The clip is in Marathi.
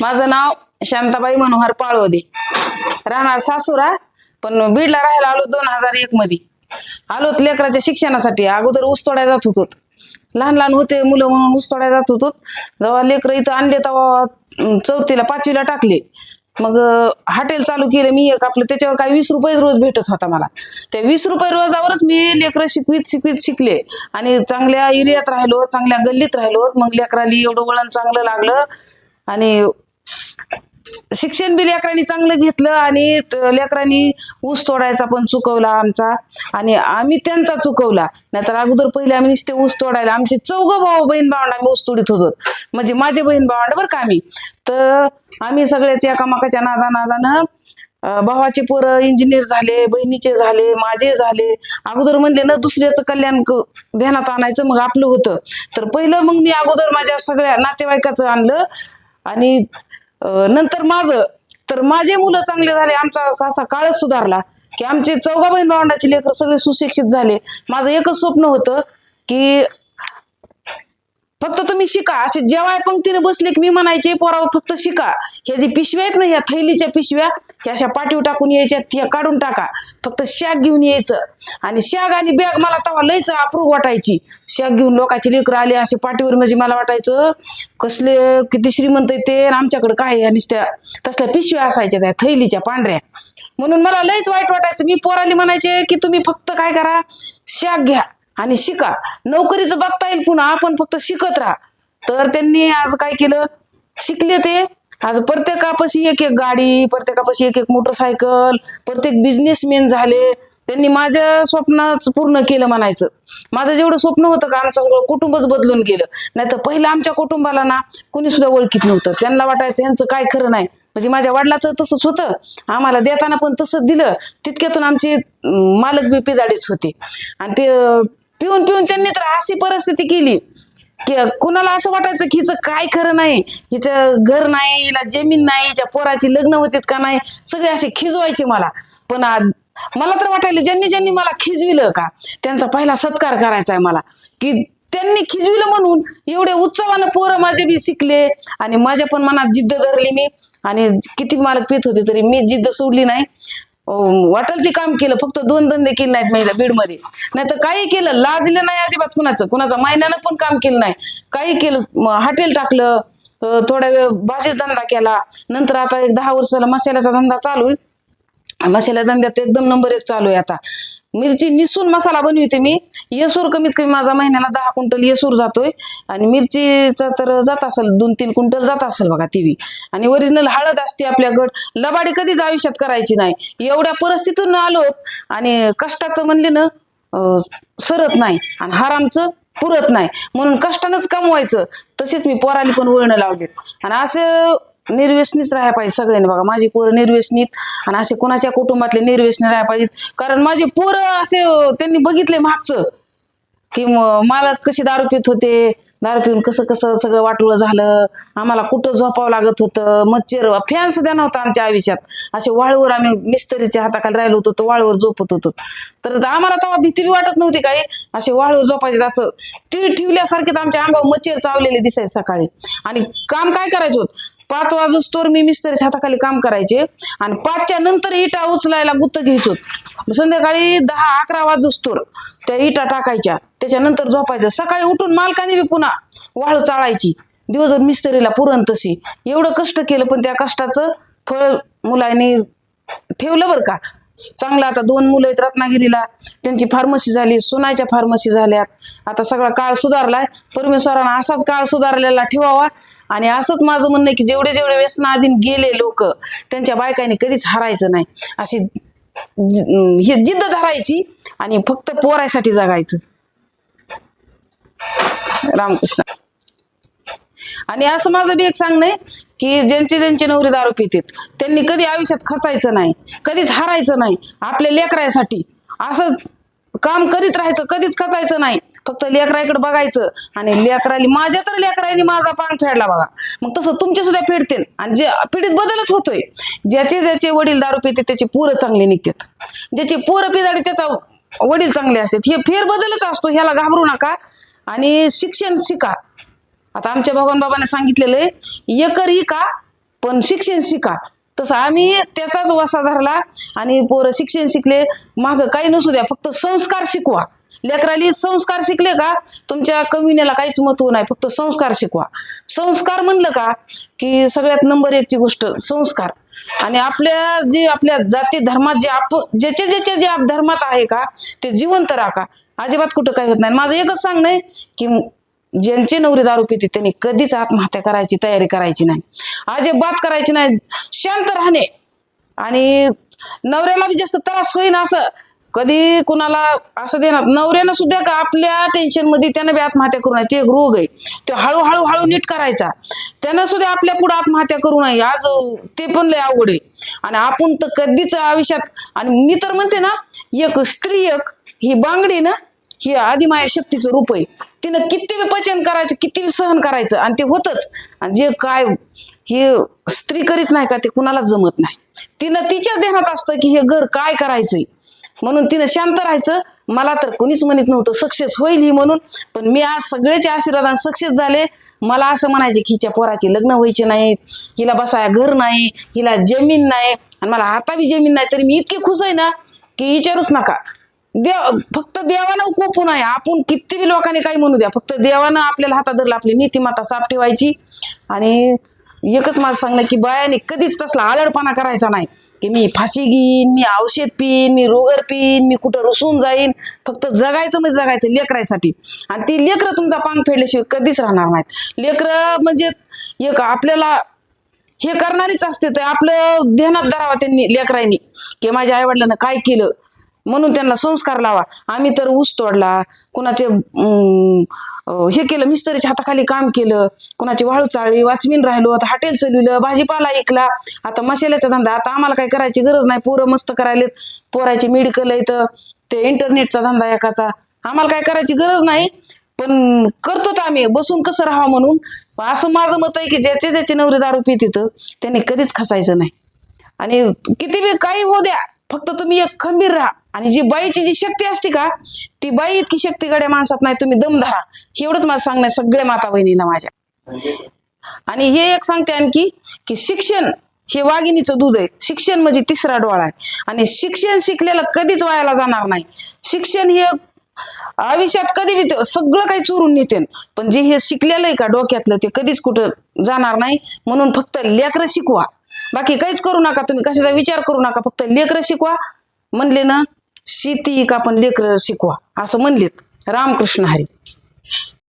माझं नाव शांताबाई मनोहर पाळवदे. राहणार सासुरा पण बीडला राहायला आलो दोन हजार एक मध्ये. आलो लेकराच्या शिक्षणासाठी. अगोदर ऊस तोडायला जात होतो. लहान लहान होते मुलं म्हणून ऊस तोडायला जात होतो. जेव्हा लेकरं इथं आणले तेव्हा चौथीला पाचवीला टाकले. मग हॉटेल चालू केलं मी एक आपलं. त्याच्यावर काही वीस रुपये रोज भेटत होता मला. त्या वीस रुपये रोजावरच मी लेकरं शिकवीत शिकवीत शिकले. आणि चांगल्या एरियात राहिलो चांगल्या गल्लीत राहिलो. मग लेकराली एवढं वळण चांगलं लागलं. आणि शिक्षण बी लेकरांनी चांगलं घेतलं आणि लेकरांनी ऊस तोडायचा पण चुकवला आमचा. आणि आम्ही त्यांचा चुकवला. नाहीतर अगोदर पहिले आम्ही नुसते ऊस तोडायला. आमचे चौघ भाऊ बहीण भावंड आम्ही ऊस तोडीत होतो. म्हणजे माझे बहीण भावंड बरं का आम्ही. तर आम्ही सगळ्याच एकामेकाच्या नादा नादानं भावाचे पोरं इंजिनियर झाले बहिणीचे झाले माझे झाले. अगोदर म्हणले ना दुसऱ्याचं कल्याण ध्यानात आणायचं. मग आपलं होतं. तर पहिलं मग मी अगोदर माझ्या सगळ्या नातेवाईकाचं आणलं. आणि नंतर माझं. तर माझे मुलं चांगले झाले आमचा असा असा काळच सुधारला. की आमचे चौघा बहीण भावंडाचे लेकर सगळे सुशिक्षित झाले. माझं एकच स्वप्न होतं की तुम्ही शिका. असे जेव्हा पंक्तीने बसले की मी म्हणायचे पोराव फक्त शिका. ह्या जे पिशव्या आहेत ना ह्या थैलीच्या पिशव्या ह्या अशा पाठीवर टाकून यायच्या त्या काढून टाका. फक्त शाग घेऊन यायचं. आणि शाग आणि बॅग मला तेव्हा लयच अप्रूव वाटायची. शाग घेऊन लोकांचे लेकर आले असे पाठीवर म्हणजे मला वाटायचं कसले किती श्रीमंत आहे ते आमच्याकडे काय आहे? आणि त्या तसल्या पिशव्या असायच्या त्या थैलीच्या पांढऱ्या. म्हणून मला लयच वाईट वाटायचं. मी पोराली म्हणायचे की तुम्ही फक्त काय करा शाग घ्या. आणि शिका. नोकरीचं बघता येईल पुन्हा. आपण फक्त शिकत राहा. तर त्यांनी आज काय केलं? शिकले ते. आज प्रत्येकापाशी एक एक गाडी प्रत्येकापाशी एक एक मोटरसायकल प्रत्येक बिझनेसमॅन झाले. त्यांनी माझ्या स्वप्नाच पूर्ण केलं म्हणायचं. माझं जेवढं स्वप्न होतं का आमचं सगळं कुटुंबच बदलून गेलं. नाही तर पहिलं आमच्या कुटुंबाला ना कुणी सुद्धा ओळखीत नव्हतं. त्यांना वाटायचं यांचं काय खरं नाही. म्हणजे माझ्या वडिलाचं तसंच होतं. आम्हाला देताना पण तसंच दिलं. तितक्यातून आमचे मालक बी पिदाडीच होते. आणि ते पिऊन पिऊन त्यांनी तर अशी परिस्थिती केली. की कुणाला असं वाटायचं की हिचं काय खरं नाही हिचं घर नाही हिला जमीन नाही हिच्या पोराची लग्न होतीत का नाही सगळे असे खिजवायचे मला. पण मला तर वाटायला ज्यांनी ज्यांनी मला खिजविलं का त्यांचा पहिला सत्कार करायचा आहे मला. की त्यांनी खिजविलं म्हणून एवढे उत्सवानं पोरं माझे बी शिकले आणि माझ्या पण मनात जिद्द धरली मी. आणि किती मालक पित होते तरी मी जिद्द सोडली नाही. वाटल ते काम केलं फक्त दोन धंदे केले नाहीत महिला बीडमध्ये. नाही तर काही केलं लाजलं नाही अजिबात कुणाचं. कुणाचा महिन्यानं पण काम केलं नाही. काही केलं हॉटेल टाकलं थोड्या थोडा वेळ भाजी धंदा केला. नंतर आता एक दहा वर्षाला मसाल्याचा धंदा चालू आहे. मसाल्या धंद्यात एकदम नंबर एक चालू आहे आता. मिरची निसून मसाला बनविते मी. येसूर कमीत कमी माझा महिन्याला दहा क्विंटल येसूर जातोय. आणि मिरचीचा तर जात असेल दोन तीन क्विंटल जात असेल बघा ती आणि ओरिजिनल हळद असते आपल्याकडं. लबाडी कधीच आयुष्यात करायची नाही. एवढ्या परिस्थितीतून आलो आणि कष्टाचं म्हणले ना सरत नाही आणि हरामचं पुरत नाही. म्हणून कष्टानंच कमवायचं. तसेच मी पोराली पण वळणं लावले आणि असं निर्व्यसनीच राहायला पाहिजे सगळ्यांनी बघा. माझी पोरं निर्व्यसनीत आणि असे कोणाच्या कुटुंबातले निर्व्यसनी राहायला पाहिजेत? कारण माझे पोरं असे त्यांनी बघितले मागचं. की मला कशी दारू पित होते? दारू पिऊन कसं कसं सगळं वाटलं झालं? आम्हाला कुठं झोपावं लागत होतं? मच्छर फॅन सुद्धा नव्हता आमच्या आयुष्यात. असे वाळूवर आम्ही मिस्त्रीच्या हाताखाली राहिलो होतो तर वाळूवर झोपत होतो. तर आम्हाला तेव्हा भीती बी वाटत नव्हती काही. असे वाळूवर झोपायचे असं. ती ठेवल्यासारखेच आमच्या अंगावर मच्छर चावलेले दिसायचे सकाळी. आणि काम काय करायचं होत? पाच वाजूस्तोवर मी मिस्त्रीच्या हाताखाली काम करायचे आणि पाचच्या नंतर इटा उचलायला गुत्त घ्यायचो. संध्याकाळी दहा अकरा वाजूस्तोर त्या इटा टाकायच्या. त्याच्यानंतर झोपायचं. सकाळी उठून मालकाने बी पुन्हा वाळू चाळायची. दिवसभर मिस्त्रीला पुरण तशी एवढं कष्ट केलं पण त्या कष्टाचं फळ मुलांनी ठेवलं बरं का? चांगलं आता दोन मुलं आहेत रत्नागिरीला. त्यांची फार्मसी झाली सोनाच्या फार्मसी झाल्यात. आता सगळा काळ सुधारलाय. परमेश्वरानं असाच काळ सुधारलेला ठेवावा. आणि असंच माझं म्हणणं आहे की जेवढे जेवढे व्यसनाधीन गेले लोक त्यांच्या बायकांनी कधीच हरायचं नाही. अशी हे ही जिद्द धरायची आणि फक्त पोरायसाठी जगायचं. रामकृष्ण. आणि असं माझं बी एक सांगणं आहे की ज्यांचे ज्यांचे नवरी दारू पितात त्यांनी कधी आयुष्यात खचायचं नाही कधीच हारायचं नाही आपल्या लेकरासाठी असं काम करीत राहायचं कधीच खचायचं नाही. फक्त लेकराकडे बघायचं आणि लेकराली माझ्या तर लेकरांनी माझा पान फेडला बघा. मग तसं तुमचे सुद्धा फेडतील आणि जे पिढीत बदलच होतोय. ज्याचे ज्याचे वडील दारू पिते त्याचे पोरं चांगले निघतात. ज्याचे पोरं पिदाडी त्याचा वडील चांगले असतात. हे फेरबदलच असतो ह्याला घाबरू नका. आणि शिक्षण शिका. आता आमच्या भगवान बाबाने सांगितलेलं आहे एकर का पण शिक्षण शिका. तसं आम्ही त्याचाच वसा धरला आणि पोरं शिक्षण शिकले. मागं काही नसू द्या फक्त संस्कार शिकवा. लेकराली संस्कार शिकले का तुमच्या कमिनेला काहीच महत्त्व नाही फक्त संस्कार शिकवा. संस्कार म्हणलं का की सगळ्यात नंबर एकची गोष्ट संस्कार. आणि आपल्या जे आपल्या जाती धर्मात जे आप ज्याचे ज्याचे जे आप धर्मात आहे का ते जिवंत राखा अजिबात कुठं काही होत नाही. माझं एकच सांगणं आहे की ज्यांचे नवरी दारू पिते त्यांनी कधीच आत्महत्या करायची तयारी करायची नाही. अजिबात करायची नाही शांत राहणे. आणि नवऱ्याला बी जास्त त्रास होईन असं. कधी कुणाला असं देणार नवऱ्यानं सुद्धा का आपल्या टेन्शनमध्ये त्यानं बी आत्महत्या करू नये. ते एक रोग आहे. तो हळूहळू हळू नीट करायचा. त्यानं सुद्धा आपल्या पुढे आत्महत्या करू नये. आज ते पण लय अवघड आहे. आणि आपण तर कधीच आयुष्यात आणि मी तर म्हणते ना एक स्त्री एक ही बांगडी ना ही आदिमाया शक्तीचं रूप आहे. तिनं किती पचन करायचं किती सहन करायचं आणि ते होतच. आणि जे काय हे स्त्री करीत नाही का ते कुणालाच जमत नाही. तिनं तिच्या ध्यानात असतं की हे घर काय करायचंय. म्हणून तिनं शांत राहायचं. मला तर कोणीच म्हणत नव्हतं सक्सेस होईल ही म्हणून. पण मी आज सगळ्याचे आशीर्वादाने सक्सेस झाले. मला असं म्हणायचे की हिच्या पोराचे लग्न व्हायचे नाहीत. हिला बसाया घर नाही. हिला जमीन नाही. आणि मला आता बी जमीन नाही. तरी मी इतकी खुश आहे ना की विचारूच नका. देव फक्त देवानं खूप आहे आपण किती बी लोकांनी काही म्हणू द्या. फक्त देवानं आपल्याला हातात धरलं आपली नीतिमाता साफ ठेवायची. आणि एकच माझं सांगणं की बायाने कधीच तसला आलडपणा करायचा नाही. की मी फाशी घेईन मी औषध पिईन मी रोगर पिईन मी कुठं रुसून जाईन. फक्त जगायचं म्हणजे जगायचं लेकरायसाठी. आणि ती लेकरं तुमचा पांग फेडल्याशिवाय कधीच राहणार नाहीत. लेकरं म्हणजे एक आपल्याला हे करणारीच असते तर आपलं ध्यानात धरावं त्यांनी लेकरांनी की माझ्या आईवडिलांना काय केलं? म्हणून त्यांना संस्कार लावा. आम्ही तर ऊस तोडला. कुणाचे हे केलं मिस्त्रीच्या हाताखाली काम केलं. कुणाची वाळू चाळली वाचमीन राहिलो आता हॉटेल चलविलं भाजीपाला ऐकला आता मसाल्याचा धंदा आता आम्हाला काही करायची गरज नाही. पोरं मस्त करायलेत. पोरायचे मेडिकल आहेत ते इंटरनेटचा धंदा एकाचा. आम्हाला काय करायची गरज नाही. पण करतो तर आम्ही. बसून कसं राहावं म्हणून? असं माझं मत आहे की ज्याचे ज्याचे नवरे दारू पित त्यांनी कधीच खसायचं नाही. आणि किती बी काही होऊ द्या. फक्त तुम्ही एक खंबीर राहा. आणि जी बाईची जी शक्ती असते का ती बाई इतकी शक्ती गड्या माणसात नाही तुम्ही दम धरा. एवढंच मला सांगणं सगळ्या माता बहिणीला माझ्या. आणि हे एक सांगते आणखी की शिक्षण हे वाघिणीचं दूध आहे. शिक्षण म्हणजे तिसरा डोळा आहे. आणि शिक्षण शिकलेलं कधीच वायाला जाणार नाही. शिक्षण हे आयुष्यात कधी बी ते- सगळं काही चोरून नेते. पण जे हे शिकलेलं आहे का डोक्यातलं ते कधीच कुठं जाणार नाही. म्हणून फक्त लेकरं शिकवा. बाकी काहीच करू नका तुम्ही. कशाचा विचार करू नका. फक्त लेकरं शिकवा. म्हणले ना शेती का पण लेकरं शिकवा. असं म्हणलेत. रामकृष्ण हरी.